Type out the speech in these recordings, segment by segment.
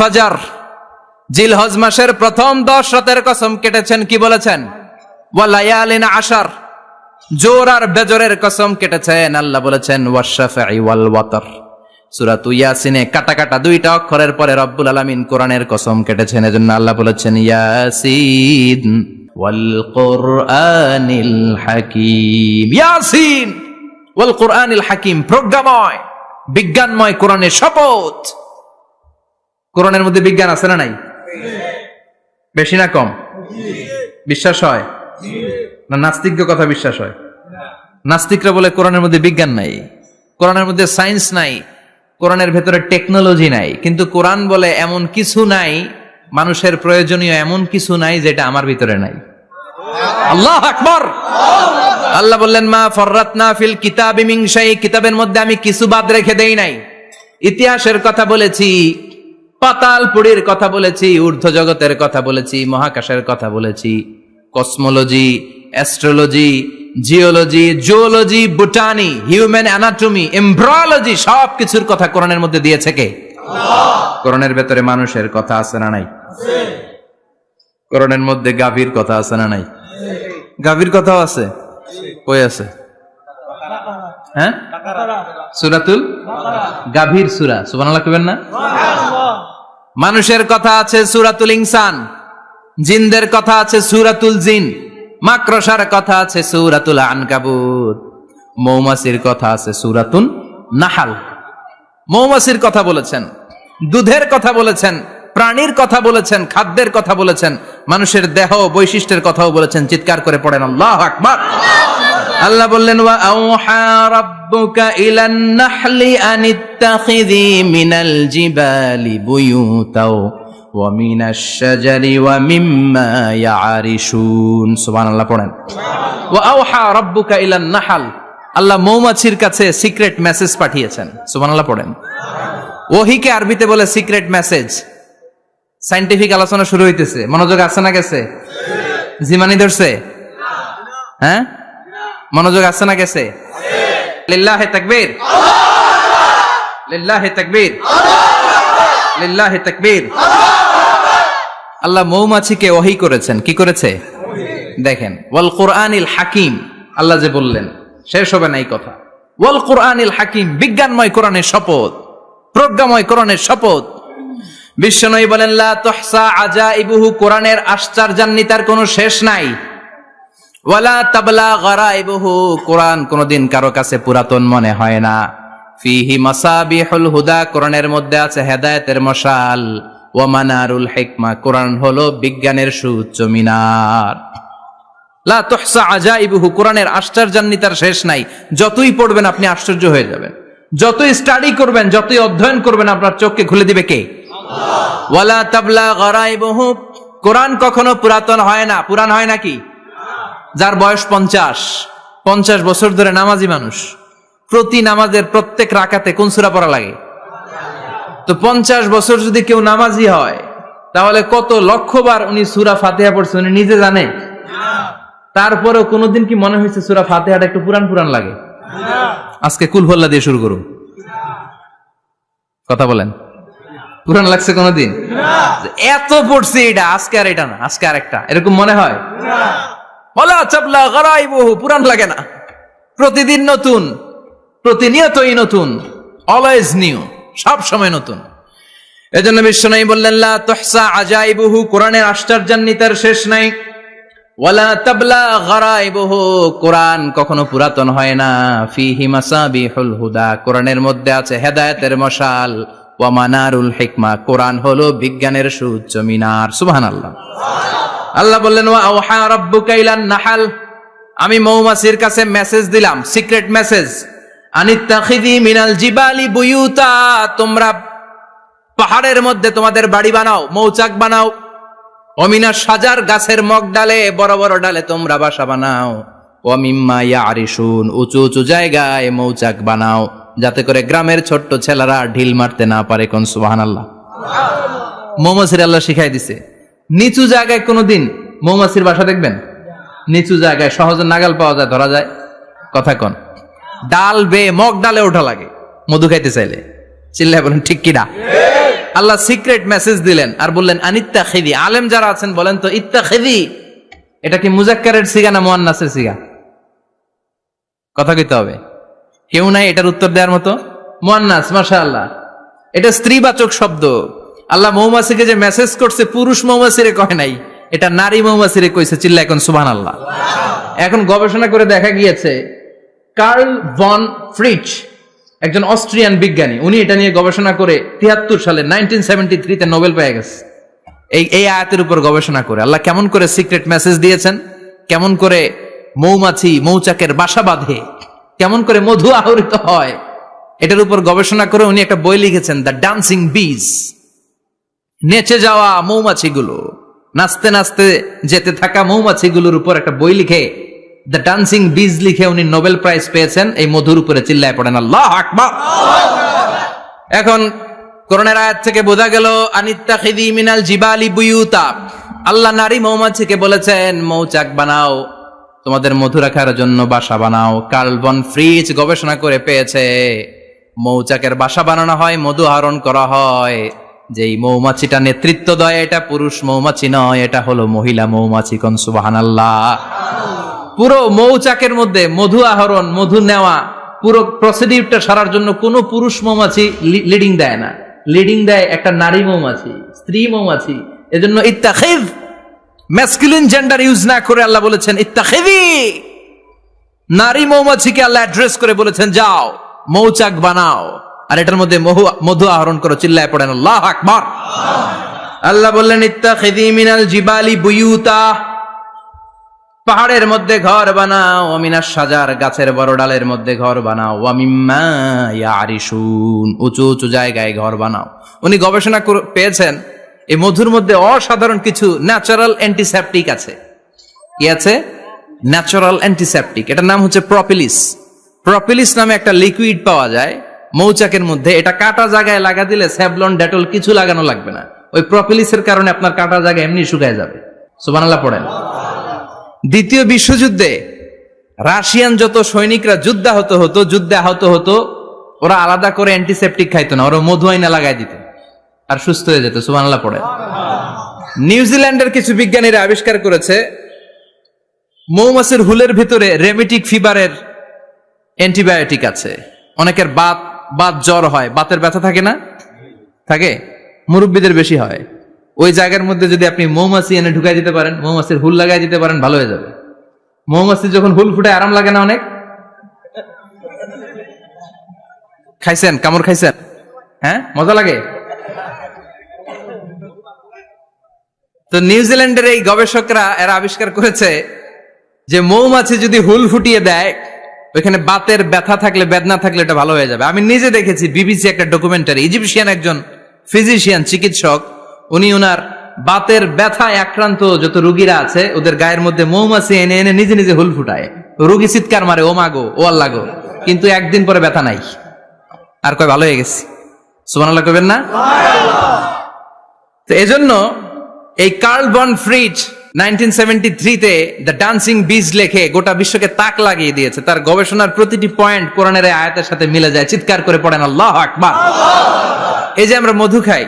ফাজার জিলহজ মাসের প্রথম দশ রাতের কসম কেটেছেন কি বলেছেন? ওয়ালায়ালিন আশার, জোর আর বেজরের কসম কেটেছেন, আল্লাহ বলেছেন ওয়াল ওয়াতর। কাটা কাটা দুইটা অক্ষরের পরে রব্বুল কোরআনের কসম কেটেছেন, এজন্য আল্লাহ বলেছেন, ইয়াসিন ওয়াল হাকিম। ইয়াসিন ওয়াল কোরআনিল হাকিম, প্রজ্ঞাময়, বিজ্ঞানময় কোরআনের শপথ। কোরআনের মধ্যে বিজ্ঞান আছে না নাই? বেশি না কম? বিশ্বাস হয়? না, নাস্তিকদের কথা বিশ্বাস হয়? নাস্তিকরা বলে কোরআনের মধ্যে বিজ্ঞান নাই। কোরআনের মধ্যে সায়েন্স নাই, কোরআনের ভেতরে টেকনোলজি নাই। কিন্তু কোরআন বলে এমন কিছু নাই, মানুষের প্রয়োজনীয় এমন কিছু নাই যেটা আমার ভিতরে নাই। আল্লাহ আকবর! আল্লাহ বললেন, মা ফররাতনা ফিল কিতাবি মিন শাই কিতাবের মধ্যে আমি কিছু বাদ রেখে দেই নাই। ইতিহাসের কথা বলেছি পাতাল পুরীর কথা বলেছি ঊর্ধ্ব জগতের কথা বলেছি মহাকাশের কথা বলেছি। Cosmology astrology geology zoology botany human anatomy embryology সব কিছুর কথা কোরআনের মধ্যে দিয়েছে কে? কোরআনের ভেতরে মানুষের কথা আছে না নাই? কোরআনের মধ্যে গাভীর কথা আছে না নাই? গাভীর কথাও আছে? কই আছে? হ্যাঁ? সুরাতুল? গাভীর সুরা সুবহানাল্লাহ কইবেন না? মানুষের কথা আছে সুরাতুল ইনসান, জিনদের কথা আছে সুরাতুল জিন, মাকড়সার কথা আছে সুরাতুল আনকাবুত, মৌমাছির কথা আছে সুরাতুন নাহাল। মৌমাছির কথা বলেছেন, দুধের কথা বলেছেন, প্রাণীর কথা বলেছেন, খাদ্যের কথা বলেছেন, মানুষের দেহ বৈশিষ্ট্যের কথাও বলেছেন, চিৎকার করে পড়েন, আল্লাহ আকবার। আল্লাহ বললেন, ওয়া আওহা রাব্বুকা ইলান নাহলি আনিত্তাখিযি মিনাল জিবালি বুয়ুতাও ওয়া মিনাশ শাজারি ওয়া মিম্মা ইয়ারিশুন। সুবহানাল্লাহ পড়েন। ওয়া আওহা রাব্বুকা ইলান নাহাল। আল্লাহ মৌমাছির কাছে সিক্রেট মেসেজ পাঠিয়েছেন। সুবহানাল্লাহ পড়েন। ওহিকে আরবিতে বলে সিক্রেট মেসেজ। সাইন্টিফিক আলোচনা শুরু হইতেছে। মনোযোগ আছে না গেছে? জিমানি ধরছে? হ্যাঁ? মনোযোগ আছে না গেছে? লিল্লাহে তাকবীর। লিল্লাহে তাকবীর। লিল্লাহে তাকবীর। আল্লাহ মৌমাছিকে ওহি করেছেন। কি করেছে? দেখেন, ওয়াল কোরআনিল হাকিম, আল্লাহ যে বললেন, শেষ হবে না এই কথা। ওয়াল কোরআনিল হাকিম, বিজ্ঞানময় কোরআনের শপথ, প্রজ্ঞাময় কোরআনের শপথ। বিশ্বনয়ী বলেন, লা তুহসা আজাইবুহু, কোরআনের আশ্চর্যান্বিতার কোনো শেষ নাই। ওয়ালা তাবলা গরাইবুহু কোরআন কোনদিন কারও কাছে পুরাতন মনে হয় না। ফিহি মাসাবিহুল হুদা কোরআনের মধ্যে আছে হেদায়েতের মশাল। ওয়া মানারুল হিকমা কোরআন হলো বিজ্ঞানের সুউচ্চ মিনার। লা তুহসা আজাইবুহু কোরআনের আশ্চর্যান্বিতার শেষ নাই। যতই পড়বেন আপনি আশ্চর্য হয়ে যাবেন। যতই স্টাডি করবেন যতই অধ্যয়ন করবেন আপনার চোখকে খুলে দিবে কে? ওয়ালা তাবলা গরাইবুহু কোরআন কখনো পুরাতন হয় না। পুরান হয় নাকি? যার বয়স পঞ্চাশ। পঞ্চাশ বছর ধরে নামাজি মানুষ। প্রতি নামাজের প্রত্যেক রাকাতে কোন সুরা পড়া লাগে? তো পঞ্চাশ বছর যদি কেউ নামাজি হয় তাহলে কত লক্ষবার উনি সুরা ফাতেহা পড়ছে উনি নিজে জানে? তারপরেও কোনোদিন কি মনে হয়েছে সুরা ফাতেহাটা একটু পুরান পুরান লাগে? আজকে কুলহল্লা দিয়ে শুরু করুন। কথা বলেন। পুরান লাগছে কোনোদিন? এত পড়ছে এটা আজকে আর এটা না আজকে আর একটা এরকম মনে হয়? বলা চাপলা গড়াই বহু পুরান লাগে না। প্রতিদিন নতুন, প্রতিনিয়তই নতুন অলওয়েজ নিউ সব সময় নতুন। এজন্য বিশ্বনাই বললেন, লা তুহসা আজাইবুহু কোরআনের আশ্চর্যান্বিতার শেষ নাই। ওয়ালা তাবলা গরাইবুহু কোরআন কখনো পুরাতন হয় না। ফিহি মাসাবিহুল হুদা, কোরআনের মধ্যে আছে হেদায়েতের মশাল। ওয়া মানারুল হিকমা কোরআন হলো বিজ্ঞানের সুউচ্চ মিনার। সুবহানাল্লাহ। আল্লাহ বললেন নাহাল। আমি মৌমাছির কাছে মেসেজ দিলাম সিক্রেট মেসেজ মিনাল জিবালি বুয়ুতা। তোমরা পাহাড়ের মধ্যে তোমাদের বাড়ি বানাও, মৌচাক বানাও। অমিনা সাজার গাছের মগ ডালে, বড় বড় ডালে তোমরা বাসা বানাও। অমিম্মা ইয়ারিসুন উঁচু উঁচু জায়গায় মৌচাক বানাও, যাতে করে গ্রামের ছোট্ট ছেলেরা ঢিল মারতে না পারে কোন সুবহানাল্লাহ। মৌমাছির আল্লাহ শিখাই দিছে। নিচু জায়গায় কোনোদিন মৌমাছির বাসা দেখবেন? নিচু জায়গায় সহজে নাগাল পাওয়া যায়, ধরা যায়। কথা কন। ডাল, বে, মগ, ডালে ওঠা লাগে। মধু খাইতে চাইলে। চিল্লায় বলেন, ঠিক কিনা আল্লাহ সিক্রেট মেসেজ দিলেন আর বললেন আনিত্তা খেদি আলেম যারা আছেন, বলেন তো ইত্তা খেদি এটা কি মুজাক্কারের সিগা না মোয়ান্নাসের সিগা? কথা কইতে হবে। কেউ নাই এটার উত্তর দেওয়ার মতো? মোয়ান্নাস মাশা আল্লাহ এটা স্ত্রীবাচক শব্দ। আল্লাহ মৌমাছিকে যে মেসেজ করছে, পুরুষ মৌমাছিরে কয় নাই, এটা নারী মৌমাছিরে কইছে চিল্লা এখন সুবান আল্লাহ এখন গবেষণা করে দেখা গিয়েছে, কার্ল ভন ফ্রিচ, একজন অস্ট্রিয়ান বিজ্ঞানী, উনি এটা নিয়ে গবেষণা করে তিয়াত্তর সালে নাইনটিন সেভেন্টি থ্রিতে নোবেল পেয়ে গেছে। এই এই আয়াতের উপর গবেষণা করে, আল্লাহ কেমন করে সিক্রেট মেসেজ দিয়েছেন, কেমন করে মৌমাছি মৌচাকের বাসা বাঁধে, কেমন করে মধু আহরিত হয়, এটার উপর গবেষণা করে উনি একটা বই লিখেছেন দ্য ডান্সিং বিজ নেচে যাওয়া মৌমাছিগুলো, নাচতে নাচতে যেতে থাকা মৌমাছিগুলোর উপর একটা বই লিখে, দ্য ডান্সিং বিজ লিখে উনি নোবেল প্রাইজ পেয়েছেন, এই মধুর উপরে চিল্লায় পড়েন, আল্লাহ এখন করোনার আয়াত থেকে বোঝা গেল আনিত্তা খিদি মিনাল জিবালি বুয়ুতা। আল্লাহ নারী মৌমাছিকে বলেছেন, মৌচাক বানাও, তোমাদের মধু রাখার জন্য বাসা বানাও, কার্বন ফ্রিজ গবেষণা করে পেয়েছে। মৌচাকের বাসা বানানো হয়, মধু আহরণ করা হয়। যেই মৌমাছিটা নেতৃত্ব দেয় এটা পুরুষ মৌমাছি নয়, এটা হলো মহিলা মৌমাছি কন সুবাহান আল্লাহ পুরো মৌচাকের মধ্যে মধু আহরণ, মধু নেওয়া, পুরো প্রসিডিউরটা সারার জন্য কোনো পুরুষ মৌমাছি লিডিং দেয় না। লিডিং দেয় একটা নারী মৌমাছি, স্ত্রী মৌমাছি। এজন্য ইত্তাখিদ ম্যাসকুলিন জেন্ডার ইউজ না করে আল্লাহ বলেছেন ইত্তাখিদি নারী মৌমাছিকে আল্লাহ অ্যাড্রেস করে বলেছেন, যাও, মৌচাক বানাও। আর এটার মধ্যে মধু আহরণ করো, চিল্লায় পড়েন, আল্লাহ আকবার। আল্লাহ বললেন ইত্তাখিদি মিনাল জিবালি বুয়ুতা, পাহাড়ের মধ্যে ঘর বানাও অমিনার সাজার গাছের বড় ডালের মধ্যে ঘর বানাও ওয়ামিম্মা ইয়ারিসুন উঁচু উঁচু জায়গায় ঘর বানাও। উনি গবেষণা পেয়েছেন, এই মধুর মধ্যে অসাধারণ কিছু ন্যাচারাল অ্যান্টিসেপটিক আছে। কি আছে? ন্যাচারাল অ্যান্টিসেপটিক এটার নাম হচ্ছে প্রপিলিস প্রপিলিস নামে একটা লিকুইড পাওয়া যায় মৌচাকের মধ্যে এটা কাটা জায়গায় লাগা দিলে স্যাভলন, ডেটল কিছু লাগানো লাগবে না। ওই প্রপিলিসের কারণে আপনার কাটা জায়গা এমনি শুকায় যাবে। সুবানাল্লাহ পড়েন। দ্বিতীয় বিশ্বযুদ্ধে রাশিয়ান যত সৈনিকরা যুদ্ধাহত হতো যুদ্ধে আহত হতো, ওরা আলাদা করে অ্যান্টিসেপটিক খাইতো না, ওরা মধু আইনা লাগাই দিত আর সুস্থ হয়ে যেত সুবানাল্লাহ পড়ে নিউজিল্যান্ডের কিছু বিজ্ঞানীরা আবিষ্কার করেছে, মৌমাছির হুলের ভিতরে রেমিটিক ফিভারের অ্যান্টিবায়োটিক আছে। অনেকের বাত বাত জ্বর হয়, বাতের ব্যথা থাকে না? থাকে? মুরব্বীদের বেশি হয়। ওই জায়গার মধ্যে যদি আপনি মৌমাছি এনে ঢুকাই দিতে পারেন, মৌমাছির হুল লাগাই দিতে পারেন, ভালো হয়ে যাবে। মৌমাছি যখন হুল ফুটে আরাম লাগে না অনেক? খাইছেন? কামড় খাইছেন? হ্যাঁ? মজা লাগে? তো নিউজিল্যান্ডের এই গবেষকরা এরা আবিষ্কার করেছে যে মৌমাছি যদি হুল ফুটিয়ে দেয় ওইখানে বাতের ব্যথা থাকলে বেদনা থাকলে এটা ভালো হয়ে যাবে। আমি নিজে দেখেছি বিবিসি একটা ডকুমেন্টারি ইজিপশিয়ান একজন ফিজিশিয়ান চিকিৎসক উনি ওনার বাতের ব্যথায় আক্রান্ত যত রুগীরা আছে ওদের গায়ের মধ্যে মৌমাছি এনে এনে নিজে নিজে হুল ফুটায়। রুগী চিৎকার মারে ও মাগো ও আল্লাহ গো। কিন্তু একদিন পরে ব্যথা নাই। আর কয় ভালো হয়ে গেছি। সুবহানাল্লাহ কইবেন না? তো এজন্য এই Karl von Frisch nineteen seventy the dancing লেখে গোটা বিশ্বকে তাক লাগিয়ে দিয়েছে। তার গবেষণার প্রতিটি পয়েন্ট কোরআনের আয়াতের সাথে মিলে যায়। চিৎকার করে পড়েন, আল্লাহ আকবার! এই যে আমরা মধু খাই,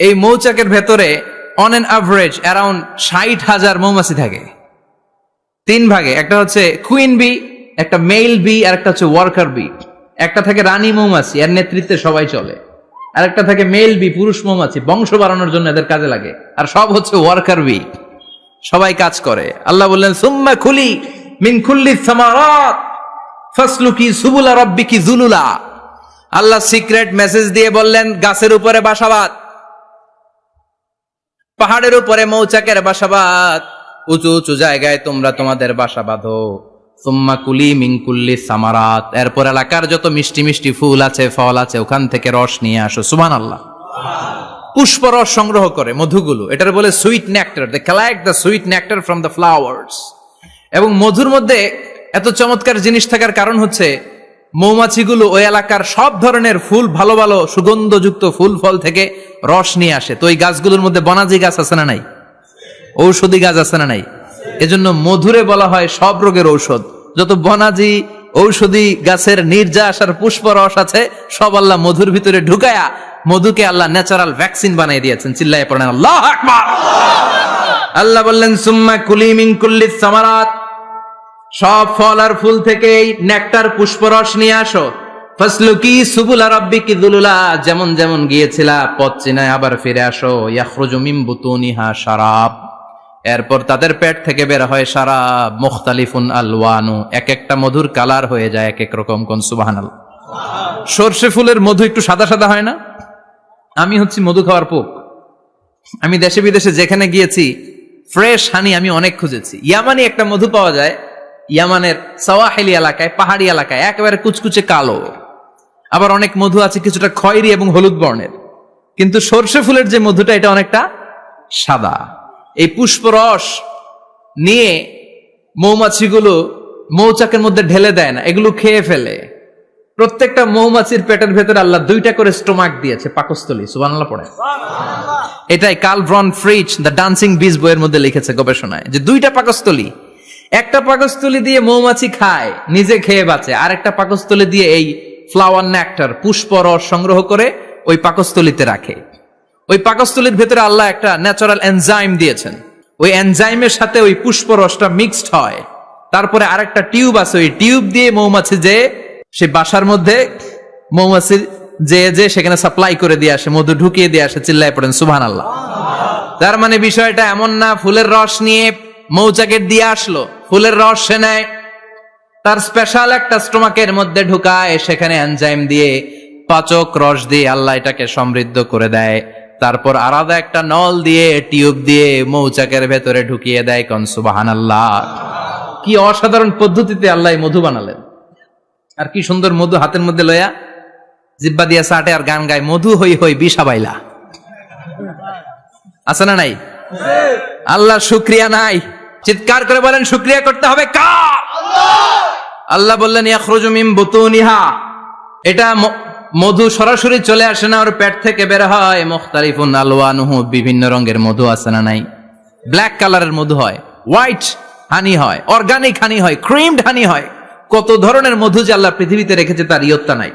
এই মৌচাকের ভেতরে অন এন অ্যাভারেজ অ্যারাউন্ড ষাট হাজার মৌমাছি থাকে। তিন ভাগে, একটা হচ্ছে কুইন বি একটা মেল বি আর একটা হচ্ছে ওয়ার্কার বি একটা থাকে রানী মৌমাছি, এর নেতৃত্বে সবাই চলে। আর একটা থাকে মেল বি পুরুষ মৌমাছি, বংশ বাড়ানোর জন্য এদের কাজে লাগে। আর সব হচ্ছে ওয়ার্কার বি সবাই কাজ করে। আল্লাহ বললেন, সুম্মা খুলি মিন খুল্লি সামারাত, ফাসলুকি সুবুলা রব্বিকি জুলুলা। আল্লাহ সিক্রেট মেসেজ দিয়ে বললেন, গাছের উপরে বাসাবাদ, পাহাড়ের উপরে মৌচাকের বাসাবাদ, উঁচু উঁচু জায়গায় তোমরা তোমাদের বাসা বাঁধো সুম্মা কুলি সামারাত। এরপর এলাকার যত মিষ্টি মিষ্টি ফুল আছে, ফল আছে, ওখান থেকে রস নিয়ে আসো। সুমান আল্লাহ পুষ্পরস সংগ্রহ করে মধুগুলো। এটার বলে sweet nectar they collect the sweet nectar from the flowers এবং মধুর মধ্যে এত চমৎকার জিনিস থাকার কারণ হচ্ছে, মৌমাছিগুলো ওই এলাকার সব ধরনের ফুল, ভালো ভালো সুগন্ধযুক্ত ফুল, ফল থেকে রস নিয়ে আসে। তো ওই গাছগুলোর মধ্যে বনাজি গাছ আছে না নাই? ঔষধি গাছ আছে না নাই? এজন্য মধুরে বলা হয় সব রোগের ঔষধ। যত বনাজি ঔষধি গাছের নির্যাস আর পুষ্প রস আছে, সব আল্লাহ মধুর ভিতরে ঢুকায়া মধুকে আল্লাহ ন্যাচারাল ভ্যাকসিন বানিয়ে দিয়েছেন। চিল্লায় পড়েন, আল্লাহ আল্লাহ বললেন, সুম্মা কুলি মিন কুল্লি সামারাত। সব ফল আর ফুল থেকেই নেকটার পুষ্পরস নিয়ে আসো। ফাসলুকি সুবুলা রাব্বিকি দুলুলা, যেমন যেমন গিয়েছিলা, পথ চিনায় আবার ফিরে আসো। ইয়াখরুজু মিন বুতুনিহা শারাব। এরপর তাদের পেট থেকে বের হয় শারাব মুখতালিফুন আলওয়ানু। এক একটা মধুর কালার হয়ে যায় এক এক রকম কোন, সুবহানাল্লাহ। সর্ষে ফুলের মধু একটু সাদা সাদা হয় না? আমি হচ্ছি মধু খাওয়ার পোক। আমি দেশে বিদেশে যেখানে গিয়েছি ফ্রেশ হানি আমি অনেক খুঁজেছি। ইয়ামানি একটা মধু পাওয়া যায়, ইয়ামানের সাওয়াহেলি এলাকায়, পাহাড়ি এলাকায়, একেবারে কুচকুচে কালো। আবার অনেক মধু আছে কিছুটা খয়েরি এবং হলুদ বর্ণের। কিন্তু সর্ষে ফুলের যে মধুটা, এটা অনেকটা সাদা। এই পুষ্পরস নিয়ে মৌমাছিগুলো মৌচাকের মধ্যে ঢেলে দেয় না, এগুলো খেয়ে ফেলে। প্রত্যেকটা মৌমাছির পেটের ভেতরে আল্লাহ দুইটা করে স্টোমাক দিয়েছে, পাকস্থলী, সুবহানাল্লাহ পড়ে এটাই কাল ব্রন ফ্রিজ দ্য ডান্সিং বিজ বইয়ের মধ্যে লিখেছে গবেষণায়, যে দুইটা পাকস্থলী, একটা পাকস্থলী দিয়ে মৌমাছি খায়, নিজে খেয়ে বাঁচে, আর একটা পাকস্থলী দিয়ে এই ফ্লাওয়ার নেকটার পুষ্প রস সংগ্রহ করে ওই পাকস্থলীতে রাখে। ওই পাকস্থলীর ভেতরে আল্লাহ একটা ন্যাচারাল এনজাইম দিয়েছেন। ওই এনজাইমের সাথে ওই পুষ্প রসটা মিক্সড হয়। তারপরে আরেকটা টিউব আছে, ওই টিউব দিয়ে মৌমাছি যে, সে বাসার মধ্যে মৌমাছির যে যে সেখানে সাপ্লাই করে দিয়ে আসে, মধু ঢুকিয়ে দিয়ে আসে, চিল্লায় পড়েন সুবহান আল্লাহ তার মানে বিষয়টা এমন না, ফুলের রস নিয়ে মৌচাকের দিয়ে আসলো, ফুলের রস সে নেয়। তার স্পেশাল একটা স্টোমাকের মধ্যে ঢুকায়, সেখানে এনজাইম দিয়ে পাচক রস দিয়ে আল্লাহ এটাকে সমৃদ্ধ করে দেয়। তারপর আলাদা একটা নল দিয়ে, টিউব দিয়ে মৌচাকের ভেতরে ঢুকিয়ে দেয় কন সুবাহান আল্লাহ কি অসাধারণ পদ্ধতিতে আল্লাহ মধু বানালেন। আর কি সুন্দর মধু হাতের মধ্যে লয়া, জিব্বা দিয়া সাটে আর গান গায়, মধু হই হই বিষা বাইলা। আছে না নাই? আল্লাহ শুক্রিয়া নাই। চিৎকার করে বলেন, শুক্রিয়া করতে হবে কার? আল্লাহ বললেন, ইয়াখরুজু মিন বুতুনিহা। এটা মধু সরাসরি চলে আসে না ওর পেট থেকে বের হয়। মুখতালিফুন আলওয়ানুহু বিভিন্ন রঙের মধু আছে না নাই? ব্ল্যাক কালারের মধু হয় হোয়াইট হানি হয় অর্গানিক হানি হয় ক্রিমড হানি হয়। কত ধরনের মধু যে আল্লাহ পৃথিবীতে রেখেছে তার ইয়ত্তা নাই।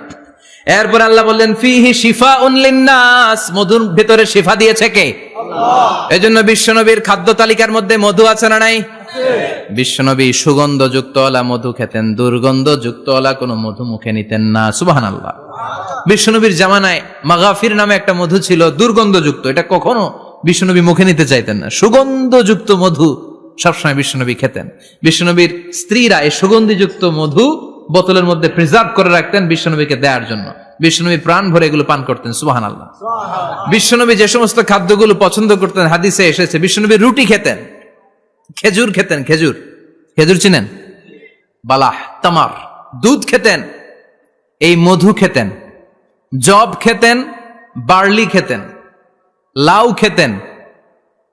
এরপর আল্লাহ বললেন ফিহি শিফা উনলিন্নাস মধুর ভেতরে শিফা দিয়েছে কে? এজন্য বিশ্বনবীর খাদ্য তালিকার মধ্যে মধু আছে না নাই? বিশ্বনবী সুগন্ধযুক্ত ওলা মধু খেতেন দুর্গন্ধযুক্ত ওলা কোনো মধু মুখে নিতেন না সুবাহান আল্লাহ বিশ্বনবীর জামানায় মাগাফির নামে একটা মধু ছিল দুর্গন্ধযুক্ত। এটা কখনো বিশ্বনবী মুখে নিতে চাইতেন না। সুগন্ধযুক্ত মধু সবসময় বিশ্বনবী খেতেন। বিশ্বনবীর স্ত্রীরা এই সুগন্ধিযুক্ত মধু বোতলের মধ্যে প্রিজার্ভ করে রাখতেন বিশ্বনবীকে দেওয়ার জন্য। বিশ্বনবী প্রাণ ভরে এগুলো পান করতেন সুবাহান আল্লাহ বিশ্বনবী যে সমস্ত খাদ্যগুলো পছন্দ করতেন হাদিসে এসেছে বিশ্বনবী রুটি খেতেন। খেজুর খেতেন, খেজুর। খেজুর চিনেন? বালাহ, তামার। দুধ খেতেন, এই মধু খেতেন। জব খেতেন, বার্লি খেতেন। লাউ খেতেন।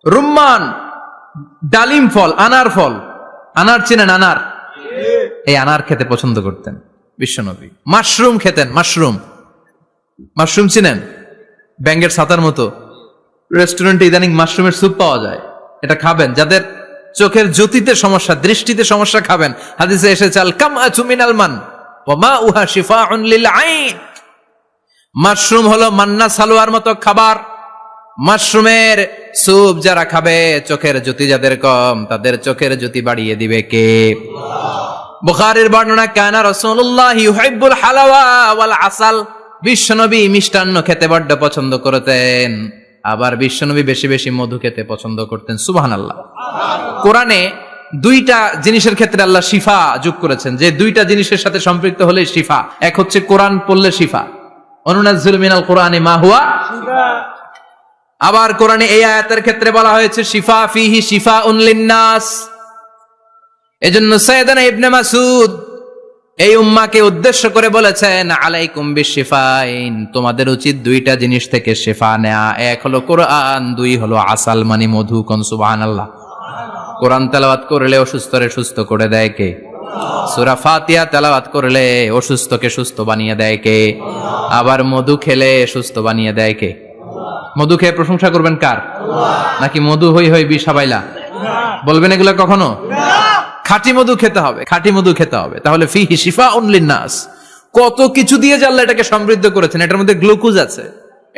রুম্মান, ডালিম ফল, আনার ফল। আনার চিনেন আনার? এই আনার খেতে পছন্দ করতেন বিশ্বনবী। মাশরুম খেতেন, মাশরুম। মাশরুম চিনেন? ব্যাঙ্গের ছাতার মতো। রেস্টুরেন্টে ইদানিং মাশরুমের স্যুপ পাওয়া যায়। এটা খাবেন। যাদের চোখের জ্যোতিতে সমস্যা, দৃষ্টিতে সমস্যা খাবেন। হাদিসে এসেছে আল কাম আচুমিনাল মান ওমা উহা শিফাউন লিল আইন। মাশরুম হলো মান্না সালোয়ার মতো খাবার। মাশরুমের স্যুপ যারা খাবে, চোখের জ্যোতি যাদের কম, তাদের চোখের জ্যোতি বাড়িয়ে দিবে কে? বুখারীর বর্ণনা, কানা রাসূলুল্লাহ ইউহিব্বুল হালাওয়া ওয়াল আসাল। বিশ্বনবী মিষ্টান্ন খেতে বড্ড পছন্দ করতেন। আবার বিশ্বনবী বেশি বেশি মধু খেতে পছন্দ করতেন, সুবহানাল্লাহ। কোরআনে দুইটা জিনিসের ক্ষেত্রে আল্লাহ শিফা যোগ করেছেন। যে দুইটা জিনিসের সাথে সম্পৃক্ত হলে শিফা। এক হচ্ছে কোরআন পড়লে শিফা। অনুনাজ্জুল মিনাল কোরআনে মা হুয়া? আবার কোরআনে এই আয়াতের ক্ষেত্রে বলা হয়েছে, শিফা ফিহি শিফা উনলিন্নাস এজন্য সৈয়দানা ইবনে মাসুদ এই উম্মাকে উদ্দেশ্য করে বলেছেন, আলাইকুম বিশিফাইন। তোমাদের উচিত দুইটা জিনিস থেকে শেফা নেয়া। এক হলো কোরআন, দুই হলো আসাল মানি মধু কোন সুবহানাল্লাহ। কোরআন তেলাওয়াত করলে অসুস্থরে সুস্থ করে দেয় কে? সূরা ফাতিহা তেলাওয়াত করলে অসুস্থকে সুস্থ বানিয়ে দেয় কে? আবার মধু খেলে সুস্থ বানিয়ে দেয় কে? মধু খেয়ে প্রশংসা করবেন কার? নাকি মধু হই হই বিষাবাইলা? বলবেন এগুলো কখনো? খাঁটি মধু খেতে হবে, খাঁটি মধু খেতে হবে। তাহলে ফিহি শিফা নাস কত কিছু দিয়ে আল্লাহ এটাকে সমৃদ্ধ করেছেন, এটার মধ্যে গ্লুকোজ আছে,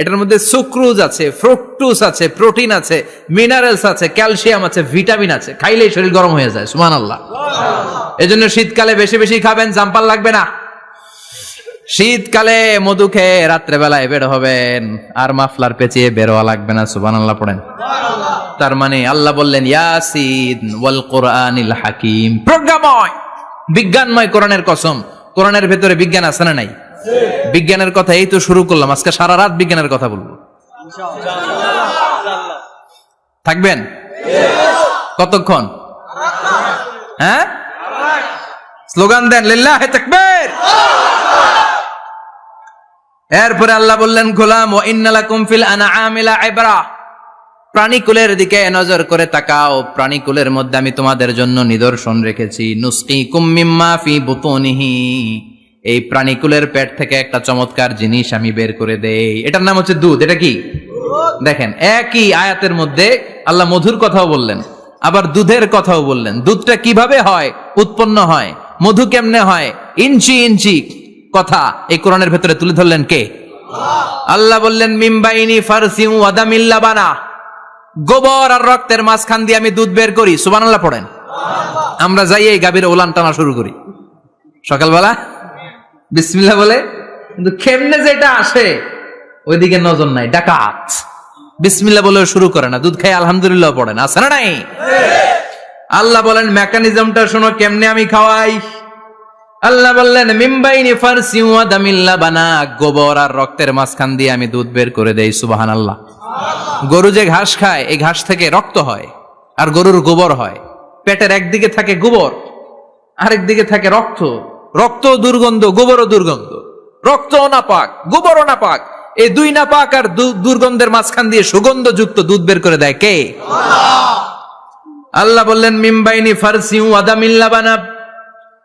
এটার মধ্যে সুক্রুজ আছে ফ্রুকটুস আছে, প্রোটিন আছে, মিনারেলস আছে, ক্যালসিয়াম আছে, ভিটামিন আছে। খাইলেই শরীর গরম হয়ে যায় সুমান আল্লাহ এজন্য শীতকালে বেশি বেশি খাবেন জাম্পাল লাগবে না। শীতকালে মধু খেয়ে রাত্রেবেলায় বের হবেন, আর মাফলার পেঁচিয়ে বেরোয়া লাগবে না সুবান আল্লাহ পড়েন। তার মানে আল্লাহ বললেন ইয়াসিন ওয়াল কোরআনিল হাকিম। প্রজ্ঞাময়। বিজ্ঞানময় কোরআনের কসম। কোরআনের ভেতরে বিজ্ঞান আছে না নাই? বিজ্ঞানের কথা এই তো শুরু করলাম আজকে সারা রাত বিজ্ঞানের কথা বলব। থাকবেন? কতক্ষণ? হ্যাঁ? স্লোগান দেন লিল্লাহ তাকবীর। এরপরে আল্লাহ বললেন গোলাম ও ইন্নালাকুম ফিল আনআমিলা ইবরা প্রাণীকুলের দিকে নজর করে তাকাও। প্রাণীকুলের মধ্যে আমি তোমাদের জন্য নিদর্শন রেখেছি। নুসকি মিম্মা ফি বুতুনিহি। এই প্রাণীকুলের পেট থেকে একটা চমৎকার জিনিস আমি বের করে দেই। এটার নাম হচ্ছে দুধ। এটা কি? দেখেন, একই আয়াতের মধ্যে আল্লাহ মধুর কথাও বললেন, আবার দুধের কথাও বললেন। দুধটা কীভাবে হয়? উৎপন্ন হয়। মধু কেমনে হয়? ইঞ্চি ইঞ্চি কথা। এই কোরআনের ভেতরে তুলে ধরলেন কে? আল্লাহ বললেন, মিমবাইনি ফারসিউ ওয়াদামিল্লা বানা গোবর আর রক্তের মাঝখান দিয়ে আমি দুধ বের করি। সুবহানাল্লাহ পড়েন। আমরা যাই এই গাভীর ওলান টানা শুরু করি। সকালবেলা? বিসমিল্লাহ বলে? কিন্তু খেমনে যেটা আসে? ওইদিকে নজর নাই। ডাকাত। বিসমিল্লাহ বলে শুরু করে না। দুধ খাই আলহামদুলিল্লাহ পড়ে না। আছে না নাই? আল্লাহ বলেন, মেকানিজমটা শোনো, কেমনে আমি খাওয়াই? আল্লাহ বললেন মিম্বাইনি ফারসি ওয়া দামিল্লা বানা গোবর আর রক্তের মাঝখান দিয়ে আমি দুধ বের করে দেই সুবাহান আল্লাহ গরু যে ঘাস খায় এই ঘাস থেকে রক্ত হয় আর গরুর গোবর হয়। পেটের একদিকে থাকে গোবর আরেক দিকে থাকে রক্ত। রক্ত দুর্গন্ধ গোবরও দুর্গন্ধ। রক্ত নাপাক গোবরও নাপাক এই দুই নাপাক আর দুর্গন্ধের মাঝখান দিয়ে সুগন্ধযুক্ত দুধ বের করে দেয় কে? আল্লাহ বললেন মিম্বাইনি ফারসিউ আদামিল্লা বানাব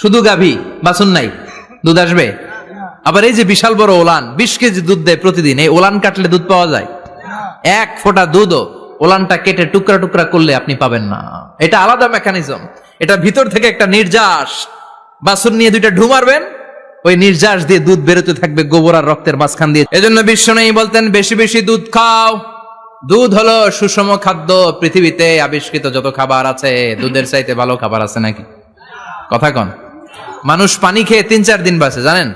শুধু গাভী বাছুর নাই দুধ আসবে? আবার এই যে বিশাল বড় ওলান, বিশ কেজি দুধ দেয় প্রতিদিন, এই ওলান কাটলে দুধ পাওয়া যায়? এক ফোঁটা দুধও ওলানটা কেটে টুকরা টুকরা করলে আপনি পাবেন না। এটা আলাদা মেকানিজম এটা ভিতর থেকে একটা নির্যাস। বাসন নিয়ে দুইটা ঢু মারবেন, ওই নির্যাস দিয়ে দুধ বেরোতে থাকবে গোবর আর রক্তের মাঝখান দিয়ে। এজন্য বিশ্ব নেই বলতেন, বেশি বেশি দুধ খাও। দুধ হলো সুষম খাদ্য, পৃথিবীতে আবিষ্কৃত যত খাবার আছে, দুধের চাইতে ভালো খাবার আছে নাকি? কথা কন। মানুষ পানি খেয়ে তিন চার দিন বাঁচে, জানেন?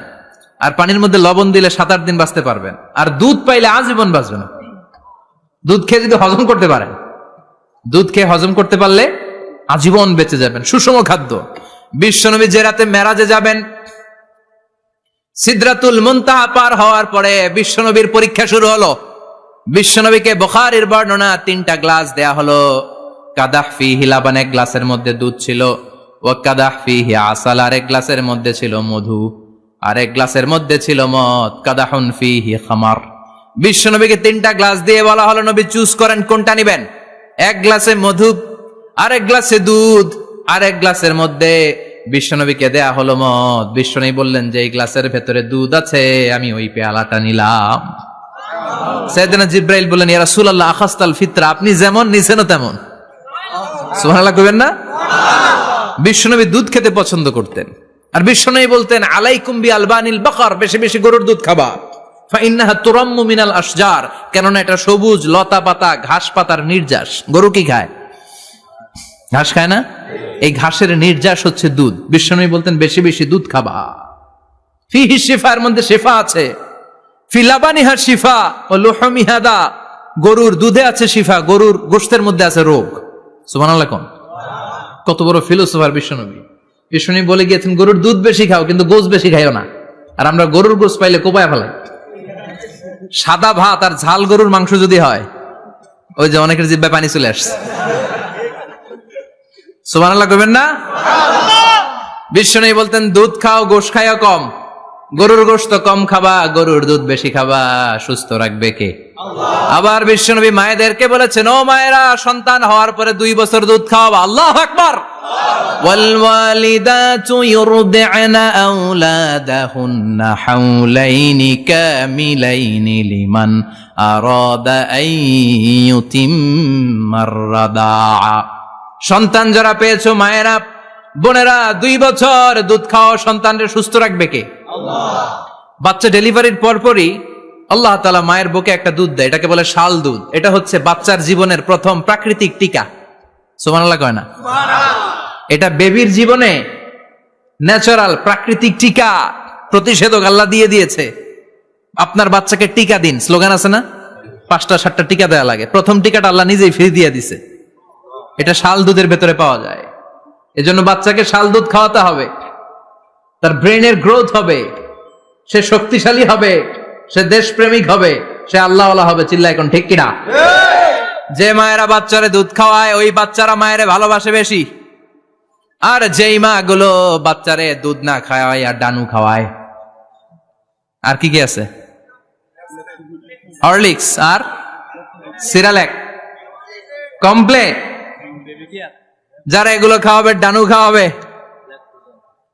আর পানির মধ্যে লবণ দিলে সাত আট দিন বাঁচতে পারবেন। আর দুধ পাইলে আজীবন বাঁচবেন দুধ খেয়ে যদি হজম করতে পারেন, দুধ খেয়ে হজম করতে পারলে আজীবন বেঁচে যাবেন। সুষম খাদ্য। বিশ্বনবী যে রাতে মেরাজে যাবেন, সিদ্রাতুল মুনতাহা পার হওয়ার পরে বিশ্বনবীর পরীক্ষা শুরু হলো। বিশ্বনবীকে বখারির বর্ণনা তিনটা গ্লাস দেয়া হলো। হিলাবান এক গ্লাসের মধ্যে দুধ ছিল। ও কাদাহ ফি আসাল। আরেক গ্লাসের মধ্যে ছিল মধু, আরেক গ্লাসের মধ্যে ছিল মদ। কাদাহুন ফি হি খামার। বিশ্বনবীকে তিনটা গ্লাস দিয়ে বলা হলো, নবী চুজ করেন কোনটা নিবেন? এক গ্লাসে মধু, আরেক গ্লাসে দুধ, আরেক গ্লাসের মধ্যে বিশ্বনবীকে দেয়া হলো মদ। বিশ্বনবী বললেন যে, এই গ্লাসের ভেতরে দুধ আছে, আমি ওই পেয়ালাটা নিলাম। সাইয়েদনা জিব্রাইল বললেন, ইয়া রাসূলুল্লাহ, আখাস্তাল ফিতরা, আপনি যেমন নিছেনও তেমন। সুবহানাল্লাহ কইবেন না? বিশ্বনবী দুধ খেতে পছন্দ করতেন। আর বিশ্বনবী বলতেন, আলাইকুম বি আলবানিল বাকার, বেশি বেশি গরুর দুধ খাবা। ফাইন্নাহা তুরাম্মু মিনাল আশজার, কেননা এটা সবুজ লতা পাতা, ঘাস পাতার নির্যাস। গরু কি খায়? ঘাস খায় না? এই ঘাসের নির্যাস হচ্ছে দুধ। বিশ্বনবী বলতেন, বেশি বেশি দুধ খাবা। ফিহি শিফার মধ্যে শেফা আছে। ফিলাবানিহা শিফা ও লোহমিহাদা। গরুর দুধে আছে শিফা, গরুর গোস্তের মধ্যে আছে রোগ। সুবহানাল্লাহ কোন। কত বড় ফিলোসফার বিশ্বনবী। বিশ্বনবী বলে গিয়েছেন গরুর দুধ বেশি খাও কিন্তু গোস বেশি খাইও না। আর আমরা গরুর গোস পাইলে কোপায় ফেলাই। সাদা ভাত আর ঝাল গরুর মাংস যদি হয় ওই যে অনেকের জিব্বায় পানি চলে আসছে। সুবহানাল্লাহ করবেন না? বিশ্বনবী বলতেন দুধ খাও গোস খাইও কম। গরুর গোশত কম খাবা গরুর দুধ বেশি খাবা সুস্থ রাখবে কে আবার বিশ্বনবী মায়েদেরকে বলেছেন ও মায়েরা সন্তান হওয়ার পরে দুই বছর দুধ খাওয়াবা আল্লাহ আকবার والوالدات يرضعن أولادهن حولين كاملين لمن أراد أن يتم الرضاعة সন্তান যারা পেয়েছো মায়েরা বোনেরা দুই বছর দুধ খাওয়া সন্তানদের সুস্থ রাখবে কে বাচ্চা ডেলিভারির পরপরই আল্লাহ তালা মায়ের বুকে একটা দুধ দেয় এটাকে বলে শাল দুধ। এটা হচ্ছে বাচ্চার জীবনের প্রথম প্রাকৃতিক টিকা। সুমানাল্লাহ কয় না? এটা বেবির জীবনে ন্যাচারাল প্রাকৃতিক টিকা প্রতিষেধক আল্লাহ দিয়ে দিয়েছে। আপনার বাচ্চাকে টিকা দিন স্লোগান আছে না? পাঁচটা সাতটা টিকা দেওয়া লাগে। প্রথম টিকাটা আল্লাহ নিজেই ফ্রি দিয়ে দিছে। এটা শাল দুধের ভেতরে পাওয়া যায়। এজন্য বাচ্চাকে শাল দুধ খাওয়াতে হবে। তার ব্রেনের গ্রোথ হবে, সে শক্তিশালী হবে, সে দেশপ্রেমিক হবে, সে আল্লাহওয়ালা হবে চিল্লা এখন ঠিক কিনা? যে মায়েরা বাচ্চারে দুধ খাওয়ায়, ওই বাচ্চারা মায়েরে ভালোবাসে বেশি। আর যেই মা গুলো বাচ্চারে দুধ না খাওয়ায় আর ডানু খাওয়ায়। আর কি কি আছে? হরলিক্স আর সিরালেক। কমপ্লেন যারা এগুলো খাওয়াবে, ডানু খাওয়াবে।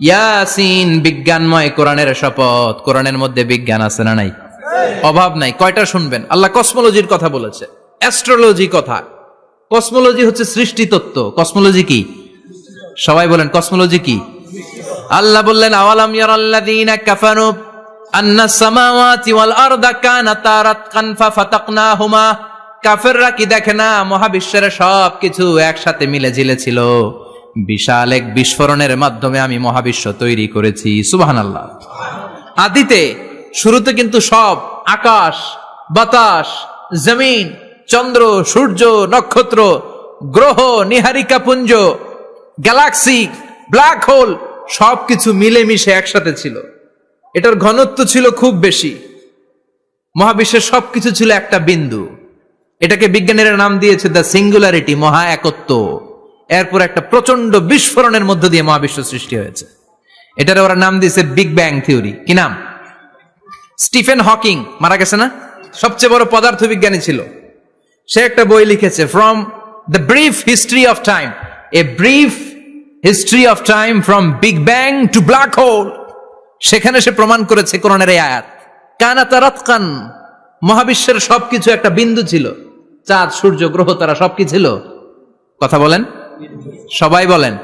ইয়াসিন, বিজ্ঞানময় কোরআনের শপথ। কোরআনের মধ্যে বিজ্ঞান আছে না নাই? অভাব নাই। কয়টা শুনবেন? আল্লাহ কসমোলজির কথা বলেছে। অ্যাস্ট্রোলজি কথা। কসমোলজি হচ্ছে সৃষ্টি তত্ত্ব কসমোলজি কি? সবাই বলেন, কসমোলজি কি? আল্লাহ বললেন, আওয়ালাম ইয়ারাল্লাযীনা কাফারু আন্না সামাওয়াতি ওয়াল আরদা কানাতা রাতকান ফাফাতাকনাহুমা কাফেররা কি দেখে না? মহাবিশ্বের সব কিছু একসাথে মিলে ঝিলে ছিল। বিশাল এক বিস্ফোরণের মাধ্যমে আমি মহাবিশ্ব তৈরি করেছি, সুবহানাল্লাহ। আদিতে, শুরুতে কিন্তু সব আকাশ, বাতাস, জমিন, চন্দ্র, সূর্য, নক্ষত্র, গ্রহ, নিহারিকা পুঞ্জ, গ্যালাক্সি, ব্ল্যাক হোল, সবকিছু মিলেমিশে একসাথে ছিল। এটার ঘনত্ব ছিল খুব বেশি। মহাবিশ্বের সবকিছু ছিল একটা বিন্দু। এটাকে বিজ্ঞানীরা নাম দিয়েছে দ্য সিঙ্গুলারিটি, মহা একত্ব। এরপর একটা প্রচণ্ড বিস্ফোরণের মধ্য দিয়ে মহাবিশ্ব সৃষ্টি হয়েছে। এটার ওরা নাম দিয়েছে বিগ ব্যাং থিওরি কি নাম? Stephen Hawking. মারা গেছে না? সবচেয়ে বড় পদার্থবিজ্ঞানী ছিল। সে একটা বই লিখেছে from the brief history of time a brief history of time from big bang to black hole সেখানে সে প্রমাণ করেছে কোরআনের এই আয়াত। কানা তারাতকান মহাবিশ্বের সবকিছু একটা বিন্দু ছিল। চাঁদ, সূর্য, গ্রহ, তারা সবকি ছিল। কথা বলেন। সবাই বলেন।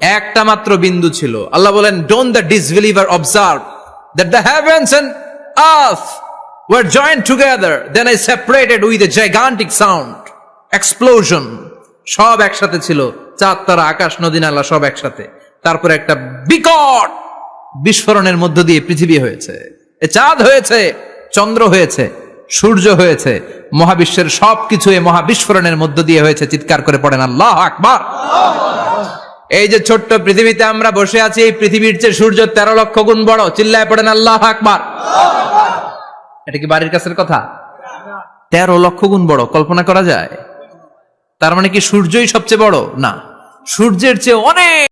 একটা মাত্র বিন্দু ছিল। আল্লাহ বলেন don't the disbeliever observe that the heavens and earth were joined together, then I separated with a gigantic sound, explosion, সব একসাথে ছিল, চাঁদ, তারা, আকাশ, নদী, নালা, সব একসাথে। তারপরে একটা বিকট বিস্ফোরণের মধ্য দিয়ে পৃথিবী হয়েছে। এ চাঁদ হয়েছে, চন্দ্র হয়েছে সূর্য হয়েছে। মহাবিশ্বের সবকিছু এই মহাবিস্ফোরণের মধ্য দিয়ে হয়েছে। চিৎকার করে পড়েন, আল্লাহ আকবার! এই যে ছোট্ট পৃথিবীতে আমরা বসে আছি, এই পৃথিবীর চেয়ে সূর্য তেরো লক্ষ গুণ বড়। চিল্লায় পড়েন, আল্লাহ আকবার! এটা কি বাড়ির কাছের কথা? তেরো লক্ষ গুণ বড়, কল্পনা করা যায়? তার মানে কি সূর্যই সবচেয়ে বড়? না। সূর্যের চেয়ে অনেক